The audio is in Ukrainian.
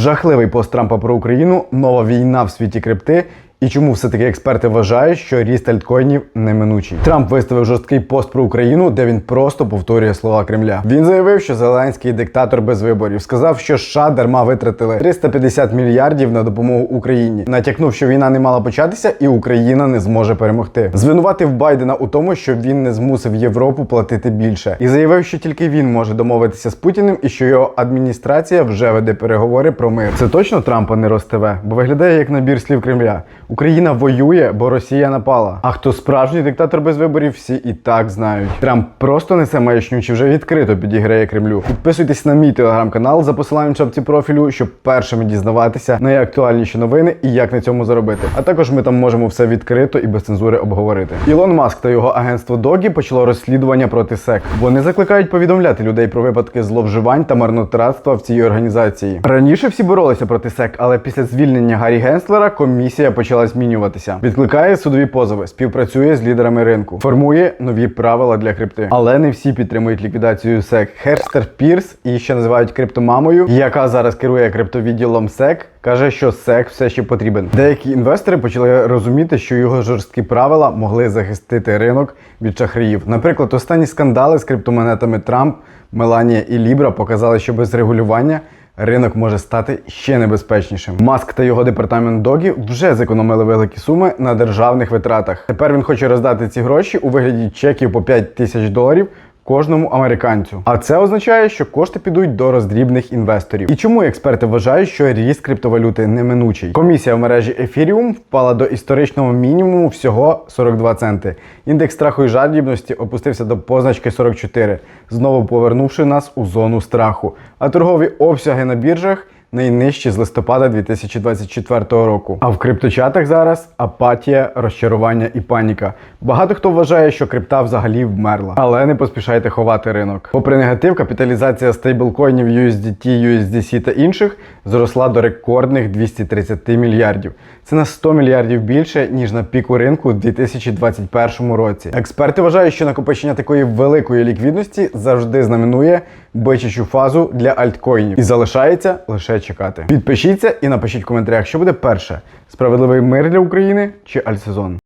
Жахливий пост Трампа про Україну, нова війна в світі крипти. І чому все-таки експерти вважають, що ріст альткоїнів неминучий? Трамп виставив жорсткий пост про Україну, де він просто повторює слова Кремля. Він заявив, що Зеленський диктатор без виборів. Сказав, що США дарма витратили 350 мільярдів на допомогу Україні. Натякнув, що війна не мала початися, і Україна не зможе перемогти. Звинуватив Байдена у тому, що він не змусив Європу платити більше, і заявив, що тільки він може домовитися з Путіним і що його адміністрація вже веде переговори про мир. Це точно Трампа не розтиве, бо виглядає як набір слів Кремля. Україна воює, бо Росія напала. А хто справжній диктатор без виборів, всі і так знають. Трамп просто несе маячню чи вже відкрито підіграє Кремлю. Підписуйтесь на мій телеграм-канал за посиланням в профілю, щоб першими дізнаватися найактуальніші новини і як на цьому заробити. А також ми там можемо все відкрито і без цензури обговорити. Ілон Маск та його агентство Догі почало розслідування проти СЕК. Вони закликають повідомляти людей про випадки зловживань та марнотратства в цій організації. Раніше всі боролися проти СЕК, але після звільнення Гаррі Генслера комісія почала змінюватися. Відкликає судові позови, співпрацює з лідерами ринку, формує нові правила для крипти. Але не всі підтримують ліквідацію СЕК. Херстер Пірс і ще називають криптомамою, яка зараз керує криптовідділом СЕК. Каже, що СЕК все ще потрібен. Деякі інвестори почали розуміти, що його жорсткі правила могли захистити ринок від шахраїв. Наприклад, останні скандали з криптомонетами Трамп, Меланія і Лібра показали, що без регулювання ринок може стати ще небезпечнішим. Маск та його департамент Догі вже зекономили великі суми на державних витратах. Тепер він хоче роздати ці гроші у вигляді чеків по 5 тисяч доларів. Кожному американцю, а це означає, що кошти підуть до роздрібних інвесторів. І чому експерти вважають, що ріст криптовалюти неминучий? Комісія в мережі Ethereum впала до історичного мінімуму всього 42 центи. Індекс страху і жадібності опустився до позначки 44, знову повернувши нас у зону страху. А торгові обсяги на біржах найнижчі з листопада 2024 року. А в крипточатах зараз апатія, розчарування і паніка. Багато хто вважає, що крипта взагалі вмерла, але не поспішайте ховати ринок. Попри негатив, капіталізація стейблкоїнів USDT, USDC та інших зросла до рекордних 230 мільярдів. Це на 100 мільярдів більше ніж на піку ринку у 2021 році. Експерти вважають, що накопичення такої великої ліквідності завжди знаменує бичачу фазу для альткоїнів і залишається лише чекати. Підпишіться і напишіть в коментарях, що буде перше: справедливий мир для України чи альтсезон.